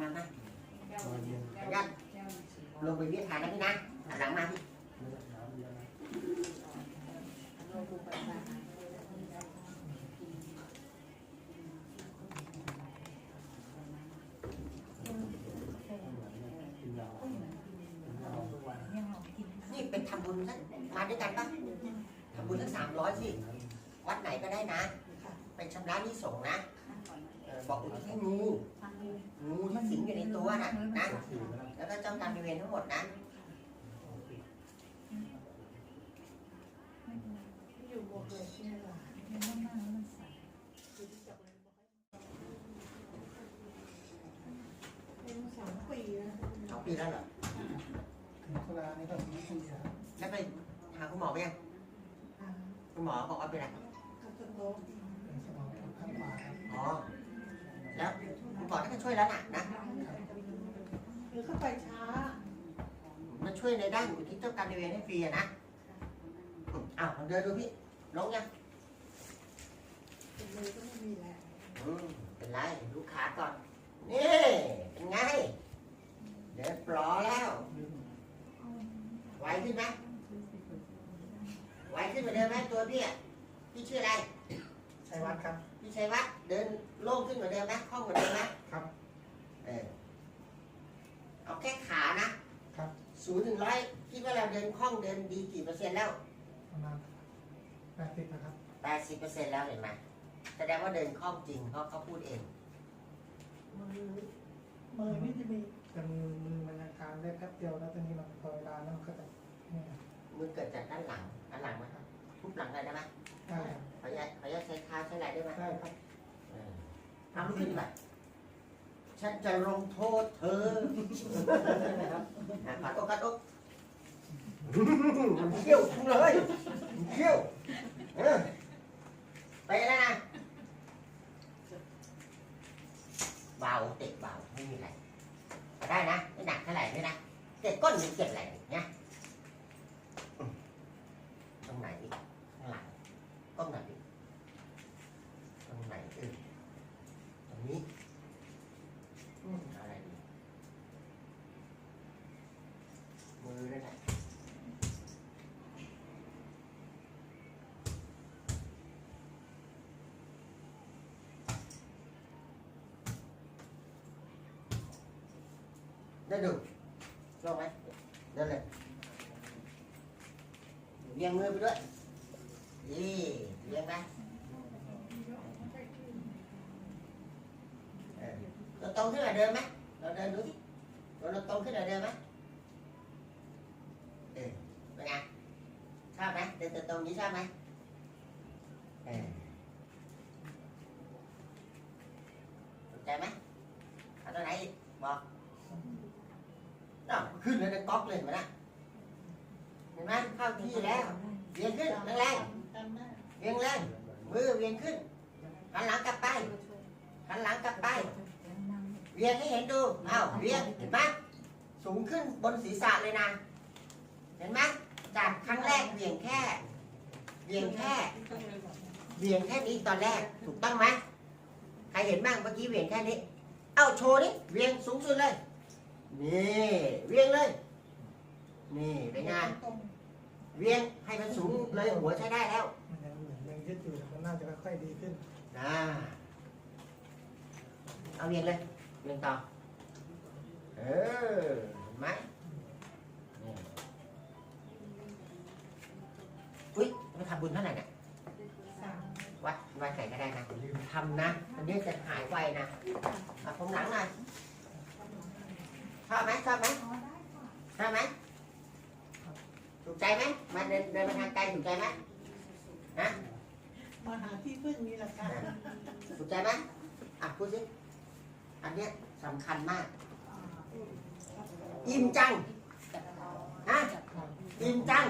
มามาขยันลงไปวิทานนะพี่นะหันหลังมาพี่นี่เป็นทำบุญสักมาด้วยกันปะทำบุญสักสามร้อยสิ วัดไหนก็ได้นะ เป็นชำระหนี้สงฆ์นะ บอกอุทิศให้งูงูที่สิงอยู่ในตัวน่ะนะแล้วก็เจ้ากรรมนายเวรทั้งหมดนั้นอยู่บวกเลยที่ไหนล่ะเป็นสองปีแล้วสองปีแล้วเหรอถึงตุลานี้ก็ถึงปีแล้วแล้วไปหาคุณหมอไปยังอ่าคุณหมอบอกว่าเป็นอะไร วยแล้วน่ะนะหรือเข้าไปช้า มันช่วยในด้านอุทิศเจ้ากรรมนายเวรให้ฟรีอะนะอืมอ้าวลองเดินดูพี่ลงยังเป็นเลยก็ไม่มีแหละอืมเป็นไรลูกขาก่อน นี่ เป็นไง เดินปลอแล้ว ไหวขึ้นไหมไหวขึ้นกว่าเดิมไหมตัวพี่อะพี่ชื่ออะไรชัยวัฒน์ครับ พี่ชัยวัฒน์เดินโล่งขึ้นกว่าเดิมไหมคล่องกว่าเดิมไหมครับ เออเอาแค่ขานะครับ ศูนย์ถึงร้อยคิดว่าเราเดินคล่องเดินดีกี่เปอร์เซ็นต์แล้วประมาณแปดสิบนะครับ แปดสิบเปอร์เซ็นต์แล้วเห็นไหมแสดงว่าเดินคล่องจริงเขาเขาพูดเอง มือมือนี่จะมีจะมือมือมันอาการได้แป๊บเดียวแล้วตอนนี้มันพอเวลาแล้วมันก็จะเนี่ยมือเกิดจากด้านหลังด้านหลังไหมครับทุบหลังอะไรได้ไหมได้ครับขออนุญาตขออนุญาตใช้เท้าใช้อะไรได้ไหมได้ครับ เออทำขึ้นแบบ ฉันจะลงโทษเธออะขอโทษขอโทษมันเขี้ยวทุเลยมันเขี้ยวเออไปแล้วนะเบาเตะเบาไม่มีอะไรก็ได้นะไม่หนักเท่าไหร่ด้วยนะเจ็บก้นหรือเจ็บอะไรเนี่ยอืมตรงไหนอีกข้างหลังก้มหน่อยดิตรงไหนเออตรงนี้อืมเอาอะไรดีมือนั่นแหละ ได้ดูลงไหมเดินเลยเวียงมือไปด้วยนี่เวียงไหมเออเราตรงขึ้นมา อ้าวขึ้นเลยนก๊อกเลยเห็นไหมนะเห็นไหมเข้าที่แล้วเวียงขึ้นแรงๆเวียงแรงมือเวียงขึ้นหันหลังกลับไปหันหลังกลับไป เวียงให้เห็นดูอ้าวเวียงเห็นไหมสูงขึ้นบนศีรษะเลยนะ เห็นไหมจากครั้งแรกเวียงแค่เวียงแค่เวียงแค่นี้ตอนแรกถูกต้องไหมใครเห็นบ้างเมื่อกี้เวียงแค่นี้ เอ้าโชว์นี่เวียงสูงสุดเลย นี่เวียงเลย นี่เป็นไงตรงเวียงให้มันสูงเลยหัวใช้ได้แล้วมันยังเหมือนยังยึดอยู่แต่มันน่าจะค่อยๆดีขึ้นนะเอาเวียงเลยเวียงต่อเออเห็นไหมนี่อุ้ยไปทำบุญเท่าไหร่เนี่ยสามวัดวัดไหนก็ได้นะอย่าลืมทำนะอันนี้จะหายไวนะเอาผมหลังหน่อย ชอบไหมชอบไหมชอบไหมถูกใจไหมมาเดินเดินมาทางไกลถูกใจไหมมาหาที่พึ่งนี่แหละค่ะถูกใจไหมอะพูดสิอันเนี้ยสำคัญมาก อิ่มจังฮะอิ่มจัง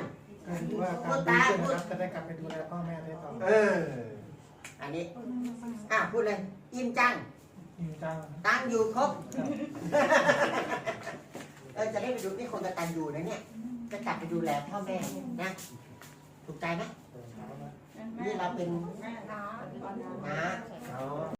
ก็ถือว่าการดีขึ้นนะครับจะได้กลับไปดูแลพ่อแม่ได้ต่อเออ อันนี้อะพูดเลย อิ่มจังจริงจัง ตังอยู่ครบเออจะได้ไปดูนี่คนกตันอยู่นะเนี่ยจะกลับไปดูแลพ่อแม่นะถูกใจไหมเปิดเช้านะนี่เราเป็นแม่น้านะอ๋อ